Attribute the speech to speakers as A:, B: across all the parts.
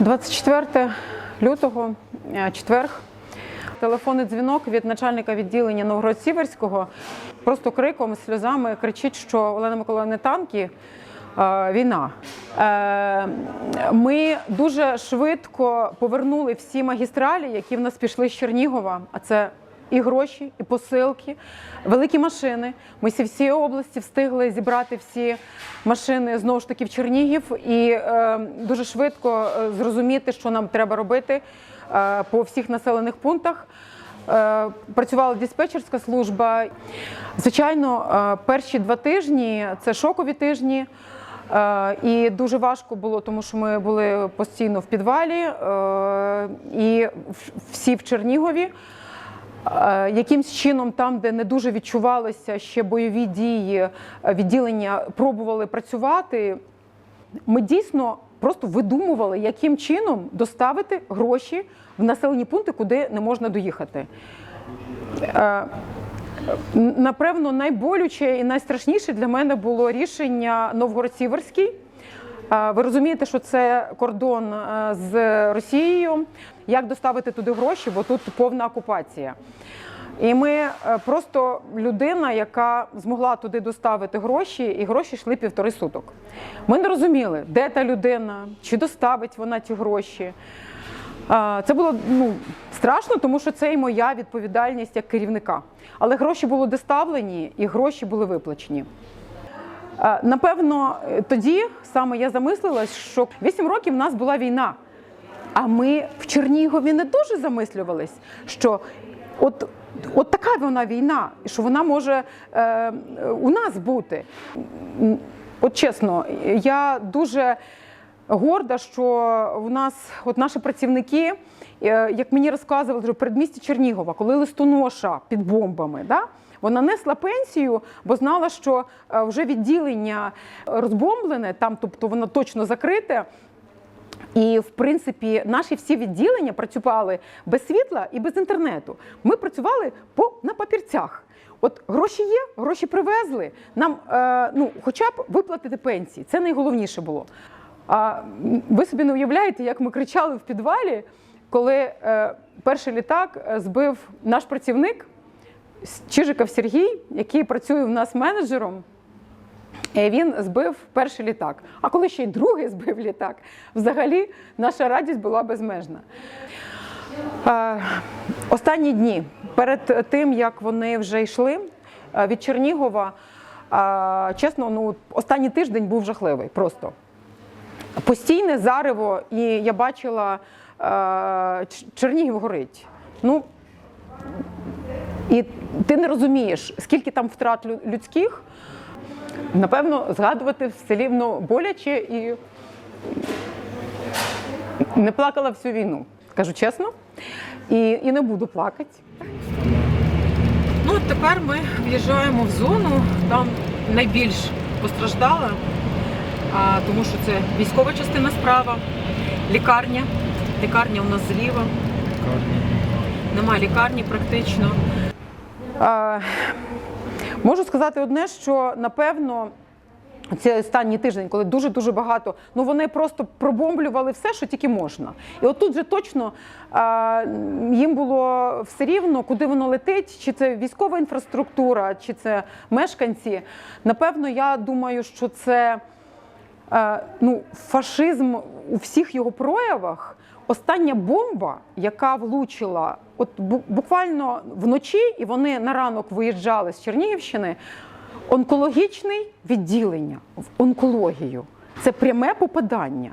A: 24 лютого, е, четверг. Телефонний дзвінок від начальника відділення Новгород-Сіверського просто криком, сльозами кричить, що Олена Миколаївна не танки, е, війна. Е, Ми дуже швидко повернули всі магістралі, які в нас пішли з Чернігова, а це і гроші, і посилки, великі машини. Ми зі всієї області встигли зібрати всі машини знову ж таки в Чернігів і е, дуже швидко е, зрозуміти, що нам треба робити е, по всіх населених пунктах. Е, Працювала диспетчерська служба. Звичайно, е, перші два тижні це шокові тижні. І дуже важко було, тому що ми були постійно в підвалі і всі в Чернігові. Е, Якимсь чином, там, де не дуже відчувалися ще бойові дії, е, відділення пробували працювати. Ми дійсно просто видумували, яким чином доставити гроші в населені пункти, куди не можна доїхати. Е, Напевно, найболюче і найстрашніше для мене було рішення Новгород-Сіверський. Ви розумієте, що це кордон е, з Росією. Як доставити туди гроші, бо тут повна окупація. І ми е, просто людина, яка змогла туди доставити гроші, і гроші йшли півтори суток. Ми не розуміли, де та людина, чи доставить вона ті гроші. Це було ну, страшно, тому що це і моя відповідальність як керівника. Але гроші були доставлені і гроші були виплачені. Е, Напевно, тоді саме я замислилась, що 8 років в нас була війна. А ми в Чернігові не дуже замислювались, що от, от така вона війна, що вона може е, у нас бути. От чесно, я дуже горда, що у нас от наші працівники, е, як мені розказували, що в передмісті Чернігова, коли листоноша під бомбами, да, вона несла пенсію, бо знала, що е, вже відділення розбомблене, там, тобто воно точно закрите. І, в принципі, наші всі відділення працювали без світла і без інтернету. Ми працювали по, на папірцях. От гроші є, гроші привезли. Нам е, ну, хоча б виплатити пенсії. Це найголовніше було. А ви собі не уявляєте, як ми кричали в підвалі, коли е, перший літак е, збив наш працівник Чижиков Сергій, який працює в нас менеджером. Він збив перший літак. А коли ще й другий збив літак, взагалі наша радість була безмежна. Е, Останні дні, перед тим як вони вже йшли е, від Чернігова, е, чесно, ну останній тиждень був жахливий просто. Постійне зарево, і я бачила е, Чернігів горить. Ну, і ти не розумієш, скільки там втрат людських. Напевно, згадувати все рівно боляче і не плакала всю війну, скажу чесно, і, і не буду плакати. Ну, от тепер ми в'їжджаємо в зону, там найбільш постраждала, а, тому що це військова частина справа, лікарня. Лікарня у нас зліва. Нема лікарні практично. Можу сказати одне, що напевно. Цей останній тиждень, коли дуже дуже багато, ну вони просто пробомблювали все, що тільки можна. І отут же точно а, їм було все рівно, куди воно летить, чи це військова інфраструктура, чи це мешканці. Напевно, я думаю, що це е, ну, фашизм у всіх його проявах. Остання бомба, яка влучила, от буквально вночі, і вони на ранок виїжджали з Чернігівщини. Онкологічне відділення в онкологію це пряме попадання.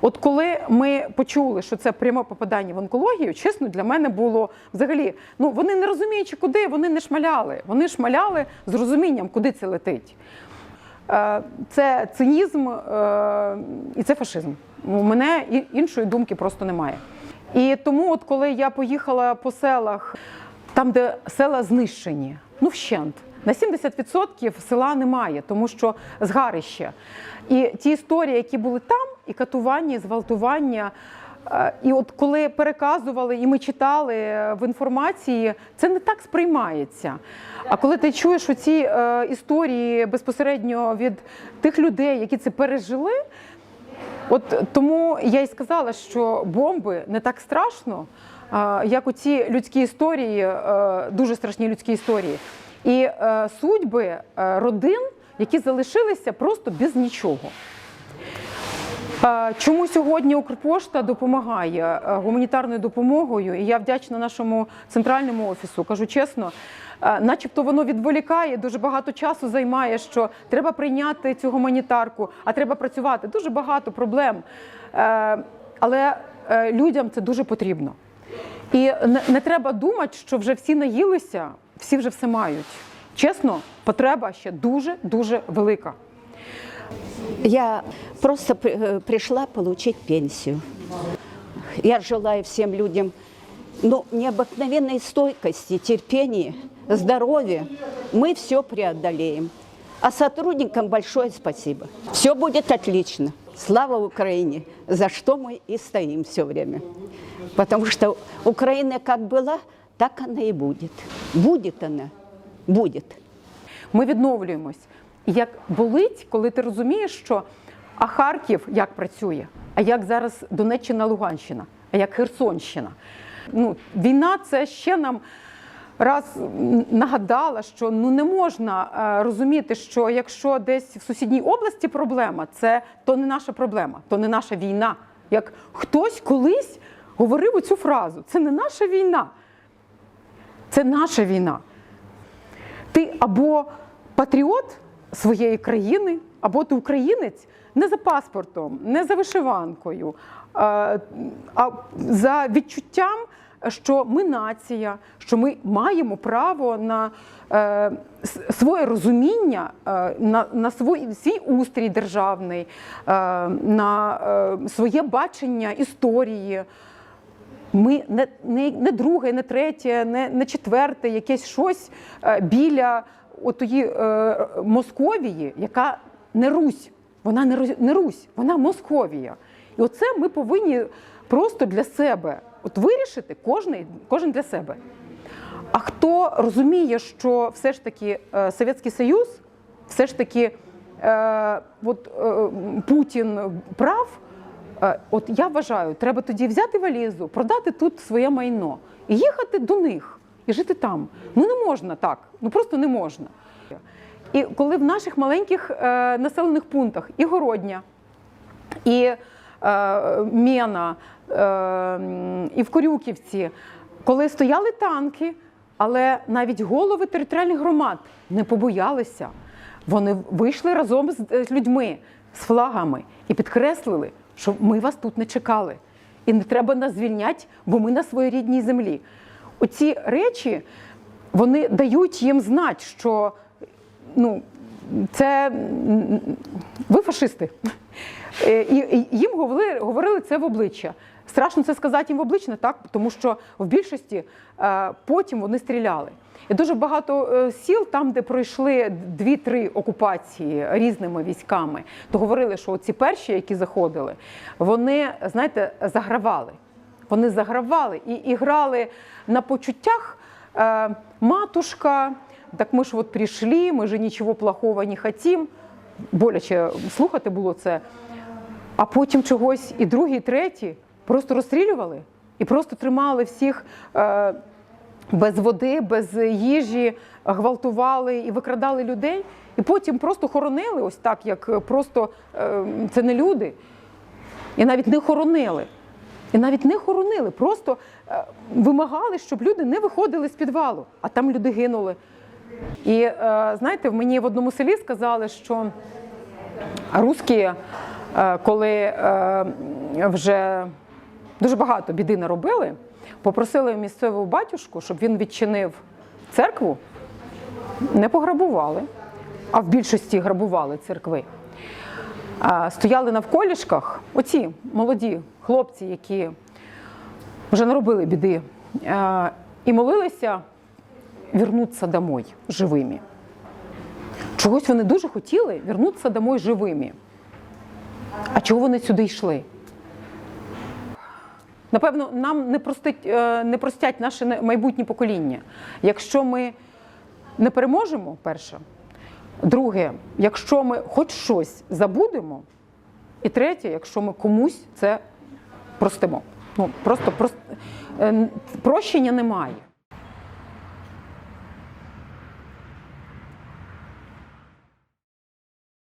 A: От коли ми почули, що це пряме попадання в онкологію, чесно, для мене було взагалі, ну вони не розуміючи, куди, вони не шмаляли. Вони шмаляли з розумінням, куди це летить. Е, Це цинізм е, і це фашизм. У мене іншої думки просто немає. І тому, от коли я поїхала по селах, там, де села знищені, ну вщент, на 70% села немає, тому що згарище. І ті історії, які були там, і катування, і зґвалтування. Е, І от коли переказували, і ми читали е, в інформації, це не так сприймається. А коли ти чуєш оці е, історії безпосередньо від тих людей, які це пережили, От тому я й сказала, що бомби не так страшно, як оці людські історії, дуже страшні людські історії. І судьби родин, які залишилися просто без нічого. Чому сьогодні Укрпошта допомагає е, гуманітарною допомогою? І я вдячна нашому центральному офісу. Кажу чесно, е, начебто воно відволікає, дуже багато часу займає, що треба прийняти цю гуманітарку, а треба працювати. Дуже багато проблем. Е, Але людям це дуже потрібно. І не треба думати, що вже всі наїлися, всі вже все мають. Чесно, потреба ще дуже дуже велика.
B: Я просто э, пришла получить пенсию. Я желаю всем людям ну, необыкновенной стойкости, терпения, здоровья. Мы все преодолеем. А сотрудникам большое спасибо. Все будет отлично. Слава Украине, за что мы и стоим все время. Потому что Украина как была, так она и будет. Будет она, будет.
A: Ми відновлюємось. І як болить, коли ти розумієш, що а Харків як працює, а як зараз Донеччина, Луганщина, а як Херсонщина. Ну, війна це ще нам раз нагадала, що ну не можна е, розуміти, що якщо десь в сусідній області проблема, це то не наша проблема, то не наша війна. Як хтось колись говорив цю фразу: це не наша війна, це наша війна. Ти або патріот своєї країни, або ти українець не за паспортом, не за вишиванкою, а за відчуттям, що ми нація, що ми маємо право на е, своє розуміння, е, на, на свій, свій устрій державний, е, на своє бачення історії. Ми не, не, не друге, не третє, не, не четверте, якесь щось біля отої е, Московії, яка не Русь. Вона не, Ру- не Русь, вона Московія. І оце ми повинні просто для себе от вирішити кожен, кожен для себе. А хто розуміє, що все ж таки е, Совєтський Союз, все ж таки е, от, е, Путін прав, е, от я вважаю, треба тоді взяти валізу, продати тут своє майно і їхати до них і жити там. Ну не можна так, ну просто не можна. І коли в наших маленьких е, населених пунктах і Городня, і е, Мена, е, і в Корюківці, коли стояли танки, але навіть голови територіальних громад не побоялися. Вони вийшли разом з людьми, з флагами і підкреслили, що ми вас тут не чекали. І не треба нас звільняти, бо ми на своїй рідній землі. Оці речі вони дають їм знати, що ну, це ви фашисти. Е, І їм говорили, говорили це в обличчя. Страшно це сказати їм в обличчя, так? тому що в більшості е, потім вони стріляли. І дуже багато е, сіл, там, де пройшли дві-три окупації різними військами, то говорили, що ці перші, які заходили, вони, знаєте, загравали. Вони загравали і, і грали на почуттях э, матушка, так ми ж от прийшли, ми ж нічого плохого не хотім. Боляче слухати було це. А потім чогось і другі, і треті просто розстрілювали і просто тримали всіх е, без води, без їжі, гвалтували і викрадали людей. І потім просто хоронили, ось так, як просто е, це не люди. І навіть не хоронили. І навіть не хоронили, просто е, вимагали, щоб люди не виходили з підвалу, а там люди гинули. І е, знаєте, в мені в одному селі сказали, що русські, е, коли вже дуже багато біди наробили, попросили місцевого батюшку, щоб він відчинив церкву, не пограбували, а в більшості грабували церкви. Стояли навколішках оці молоді хлопці, які вже наробили біди, е, і молилися вернутися домой живими. Чогось вони дуже хотіли вернутися домой живими. А чого вони сюди йшли? Напевно, нам не простить, е, не простять наше майбутнє покоління. Якщо ми не переможемо, перше. Друге, якщо ми хоч щось забудемо, І третє, якщо ми комусь це простимо. Ну просто прост... е, прощення немає.